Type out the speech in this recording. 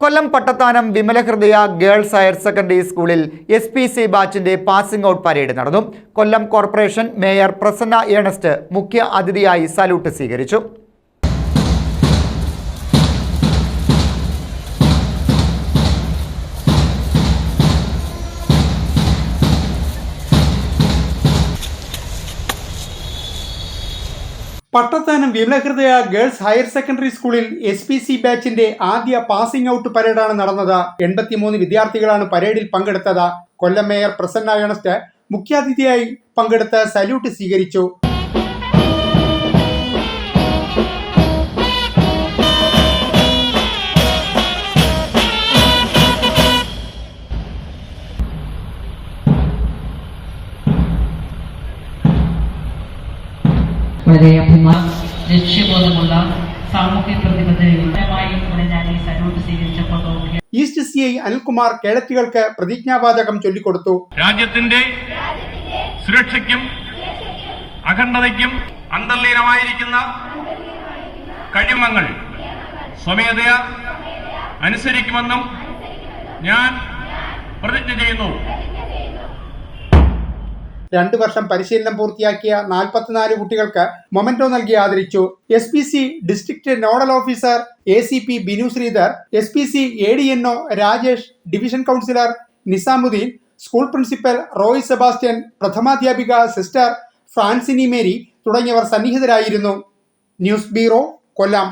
Kollam Pattathanam Vimalahridaya girls higher secondary സ്കൂളിൽ S P C ബാച്ചിന്റെ passing out parade നടന്നു. Kollam corporation mayor Prasanna Ernest മുഖ്യ അതിഥിയായി salute സ്വീകരിച്ചു. Pattathanam Vimalahridaya girls higher secondary സ്കൂളിൽ S P C ബാച്ചിന്റെ ആദ്യ പാസിംഗ് ഔട്ട് പരേഡാണ് നടന്നത്. എൺപത്തിമൂന്ന് വിദ്യാർത്ഥികളാണ് പരേഡിൽ പങ്കെടുത്തത്. കൊല്ലം മേയർ പ്രസന്ന മുഖ്യാതിഥിയായി പങ്കെടുത്ത് സല്യൂട്ട് സ്വീകരിച്ചു. വളരെ അഭിമാനം. ലക്ഷ്യബോധമുള്ള സാമൂഹ്യ പ്രതിബദ്ധത ഞാൻ ഈ സല്യൂട്ട് സ്വീകരിച്ചപ്പോൾ ഈസ്റ്റ് സി ഐ അനിൽകുമാർ കേഡറ്റുകൾക്ക് പ്രതിജ്ഞാവാചകം ചൊല്ലിക്കൊടുത്തു. രാജ്യത്തിന്റെ സുരക്ഷയ്ക്കും അഖണ്ഡതയ്ക്കും അന്തർലീനമായിരിക്കുന്ന കഴിമങ്ങൾ സ്വമേധയാ അനുസരിക്കുമെന്നും ഞാൻ പ്രതിജ്ഞ ചെയ്യുന്നു. രണ്ടു വർഷം പരിശീലനം പൂർത്തിയാക്കിയ നാൽപ്പത്തിനാല് കുട്ടികൾക്ക് മൊമെന്റോ നൽകി ആദരിച്ചു. S P C district nodal officer A C P Binu Sreedhar S P C A D N O Rajesh division councillor Nizamuddin school principal Roy Sebastian പ്രഥമാധ്യാപിക sister Francini Mary തുടങ്ങിയവർ സന്നിഹിതരായിരുന്നു. News bureau Kollam.